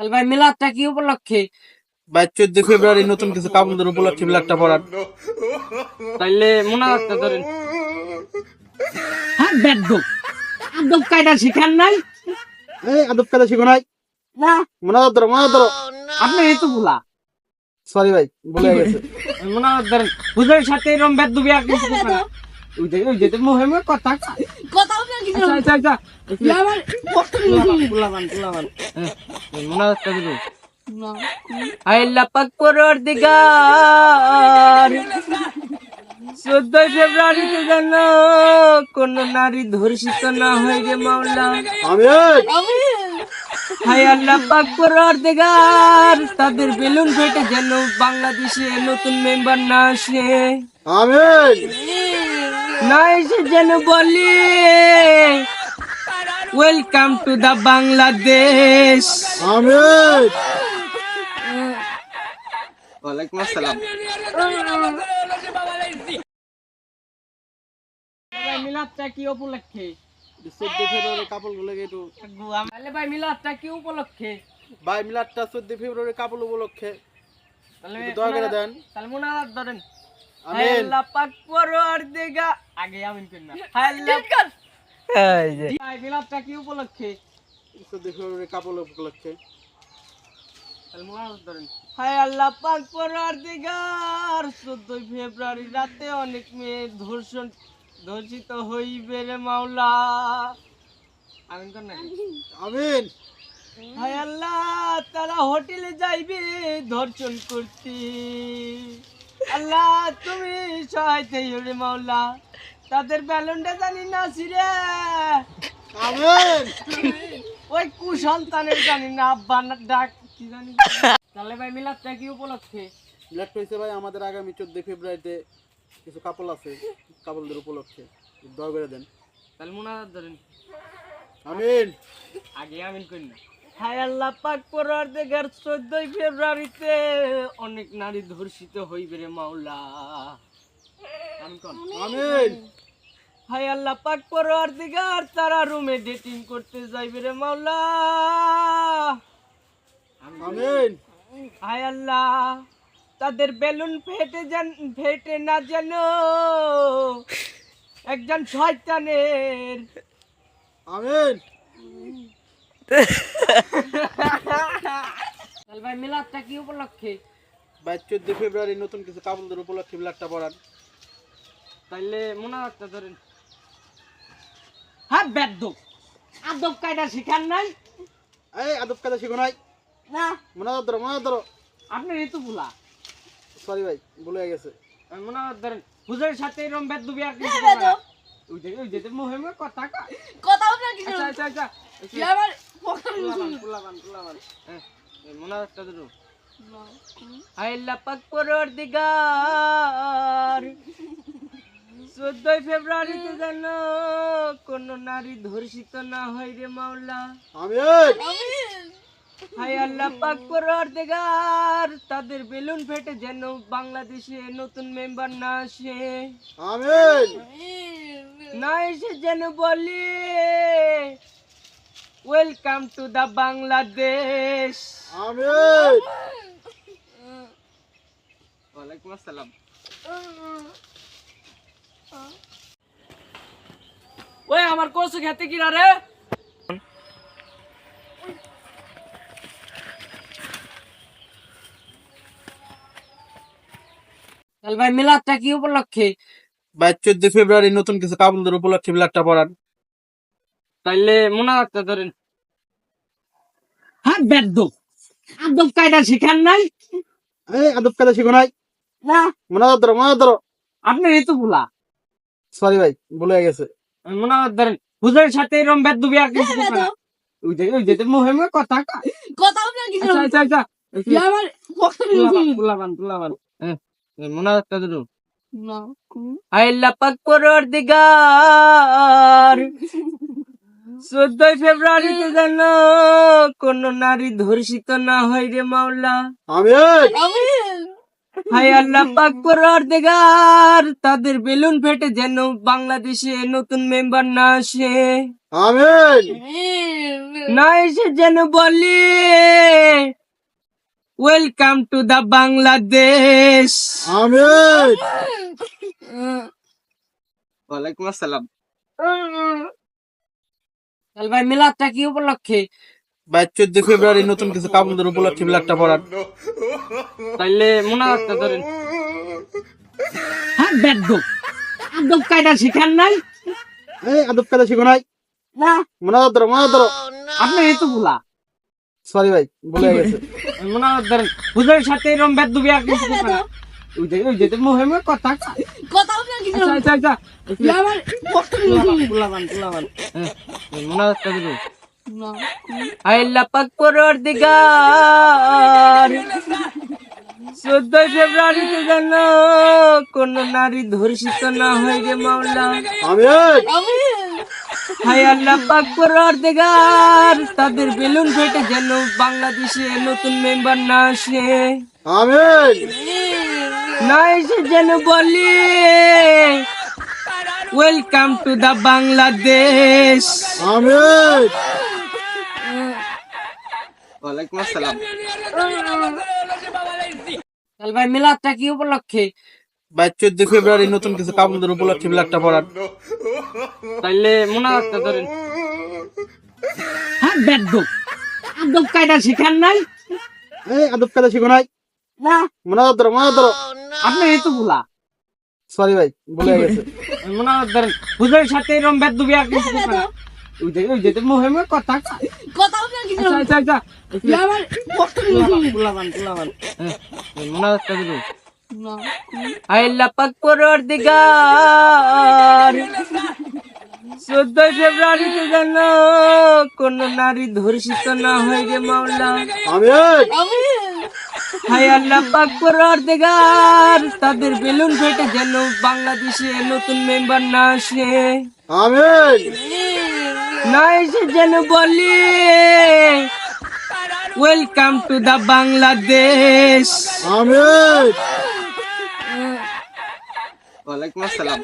তাহলে ভাই মিলাদটা কি উপলক্ষে? ভাই চোদ্দ ফেব্রুয়ারি নতুন কিছু কাপড়দের উপলক্ষে মিলাদটা পড়ান তাইলে মোনাজাতটা ধরেন। হ্যাঁ বেদ্য আদব কায়দা শিখান নাই? এই আদব কাদা শিখো নাই? না। ধরো মোনাজাত ধরো। আপনি এই তো ভুলা। সরি ভাই ভুলে গেছে। মোনাজাত ধরেন হুজুরের সাথে এরকম বেদ্য বিয়া কিছু না। ওই যে ওই যে মুহে মুহে কথা আচ্ছা আচ্ছা আচ্ছা। আমার পুলাবান মোনাজাতটা দিল আল্লাহ পাক পরওয়ারদিগার। চোদ্দই ফেব্রুয়ারিতে যেন কোন নারী ধর্ষিত না হয় রে মাওলা। আমি আল্লাহ পাক পরওয়ারদিগার তাদের বেলুন ফেটে যেন বাংলাদেশে নতুন মেম্বার না আসে। না এসে যেন বলি ওয়েলকাম টু দা বাংলাদেশ ওয়ালাইকুম আসসালাম। মিলাদটা কি উপলক্ষে? চোদ্দ ফেব্রুয়ারি কাপড়গুলো একটু ভাই মিলাদটা কি উপলক্ষে? ভাই মিলাদটা চোদ্দ ফেব্রুয়ারি কাপড় উপলক্ষে। তাহলে দয়া করে দেন। তাহলে মোনাজাত ধরেন। আমিন। আল্লাহ পাক পরওয়ারদিগা আগে আমিন আল্লাহ এই যে। ভাই কি উপলক্ষে? চোদ্দ ফেব্রুয়ারি উপলক্ষে। তাহলে মোনাজাত ধরেন। হায় আল্লাহ পাক পরওয়ারদিগার 14 ফেব্রুয়ারি রাতে অনেক মেয়ে ধর্ষণ ধর্ষিত হইবে রে মাওলা। আমিন করেন আমিন। হায় আল্লাহ তারা হোটেলে যাইবে ধর্ষণ করতে। আল্লাহ তুমি সহায়তা রে মাওলা। তাদের ব্যালনটা জানি না সিরে ওই কুসন্তানের জানি না আব্বা ডাক কি জানি। তাহলে ভাই মিলাদটা কি উপলক্ষে? মিলাদ হয়েছে ভাই আমাদের আগামী চোদ্দ ফেব্রুয়ারিতে কিছু কাপড় আছে কাপড়দের উপলক্ষে। দয়া করে দেন। তাহলে মোনাজাত ধরেন। আমিন! আগে আমিন করি না। হায় আল্লাহ পাক পড়ার দেখার চোদ্দই ফেব্রুয়ারিতে অনেক নারী ধর্ষিত হইবে রে মাওলা। আমিন। হায় আল্লাহ পাক পড়ার দিগার তারা রুমে ডেটিং করতে যাইবে রে মাওলা। আমিন। হায় আল্লাহ তাদের বেলুন ফেটে যান ফেটে না যেন একজন শয়তানের। আমিন। তাহলে ভাই মিলাদটা কি উপলক্ষে? ভাই চোদ্দ ফেব্রুয়ারি নতুন কিছু কাপড়দের উপলক্ষে মিলাদটা পড়ান। তাইলে মোনাজাতটা ধরেন হ্যাঁ বেদ্য আদব কায়দা শিখান নাই? এই আদব কাদা শিখো নাই? না। মোনাজাত ধরো মোনাজাত ধরো। আপনি ঋতু ভুলা। সরি ভাই ভুলে গেছে। মোনাজাত ধরেন হুজুরের সাথে এরকম বেদ্য বিয়া কিছু না। ওই যে ওই যে মুহে মুহে কথা কয়। কথাও না কিছু আচ্ছা আচ্ছা আচ্ছা আমার পুলাবান পুলাবান পুলাবান। হ্যাঁ এই মোনাজাতটা ধরো। আল্লাহ পাক পরওয়ারদিগার চোদ্দই ফেব্রুয়ারিতে যেন কোন নারী ধর্ষিত না হয় রে মাওলা। আমিন। হায় আল্লাহ পাক পরওয়ারদিগার তাদের বেলুন ফেটে যেন বাংলাদেশে নতুন মেম্বার না আসে। আমিন। না এসে যেন বলি welcome to the Bangladesh Amin. ওয়ালাইকুম আসসালাম। ওই আমার কচু খেতে কি রে? ভাই মিলাদটা কি উপলক্ষে? ভাই চোদ্দ ফেব্রুয়ারি নতুন কিছু কাপড়দের উপলক্ষে মিলাদটা পড়ান। তাইলে মোনাজাতটা ধরেন। হ্যাঁ বেদ্য আদব কায়দা শিখান নাই? এই আদব কাদা শিখো নাই? না। মোনাজাত ধরো মোনাজাত ধরো। আপনি ঋতু ভুলা সরি ভাই ভুলে গেছে। মোনাজাত ধরেন হুজুরের সাথে এরকম বিয়া কিছু না। ওই যে ওই যে কথা না কিছু আচ্ছা আচ্ছা আচ্ছা। আমার পুলাবান পুলাবান পুলাবান হ্যাঁ আল্লাহ পাক চোদ্দই ফেব্রুয়ারিতে যেন কোন নারী ধর্ষিত না হয় রে মাওলা। আমিন হায় আল্লাহ পাক পরওয়ারদিগার তাদের বেলুন ফেটে যেন বাংলাদেশে নতুন মেম্বার না আসে। আমিন। না এসে যেন বলি welcome to the Bangladesh Amin. ওয়ালাইকুম আসসালাম। ভাই মিলাদটা কি উপলক্ষে? ভাই চোদ্দ ফেব্রুয়ারি নতুন কিছু কাপড়দের উপলক্ষে মিলাদটা পড়ার তাইলে মোনাজাতটা ধরেন। হ্যাঁ বেদ্য আদব কায়দা শিখান নাই? এই আদব কাদা শিখো নাই? না। মোনাজাত ধরো মোনাজাত ধরো। আপনি এই তো ভুলা। সরি ভাই ভুলে গেছে। মোনাজাত ধরেন হুজুরের সাথে এরকম বেদ্য বিয়া কিছু না। ওই যে ওই যে মুহে মুহে কথা কথা না কিছু আচ্ছা আচ্ছা আচ্ছা। আমার কষ্ট পুলাবান পুলাবান পুলাবান। হ্যাঁ মোনাজাতটা দিন আল্লাহ পাক পরওয়ারদিগার চোদ্দই ফেব্রুয়ারিতে যেন কোন নারী ধর্ষিত না হয় গে মাওলা। হায় আল্লাহ পাক পরওয়ারদিগার তাদের বেলুন ফেটে যেন বাংলাদেশে নতুন মেম্বার না আসে। আমিন না এসে যেন বলি ওয়েলকাম টু দা বাংলাদেশ আমিন ওয়ালাইকুম আসসালাম। তাহলে ভাই মিলাদটা কি উপলক্ষে? ভাই চোদ্দ ফেব্রুয়ারি নতুন কিছু কাপড়দের উপলক্ষে মিলাদটা পড়ার। তাইলে মোনাজাতটা ধরেন। হ্যাঁ আদব কায়দা শিখান নাই? এই আদব কাদা শিখো নাই? না। মোনাজাত ধরো ধরো। আপনি এই তো ভুলা। সরি ভাই ভুলে গেছে। মোনাজাত ধরেন হুজুরের সাথে এরকম বেদ্য বিয়া কিছু করবে না। ওই যে ওই যে মুহে মুহে কথা আল্লাহ পাক পরওয়ারদিগার চোদ্দই ফেব্রুয়ারিতে যেন কোন নারী ধর্ষিত না হয় রে মাওলা। আমিন আমি হায় আল্লাহ পাক পরওয়ারদিগার তাদের বেলুন ফেটে যেন বাংলাদেশে নতুন মেম্বার না আসে। আমিন না এসে যেন বলি ওয়েলকাম টু দ্য বাংলাদেশ ওয়ালাইকুম আসসালাম।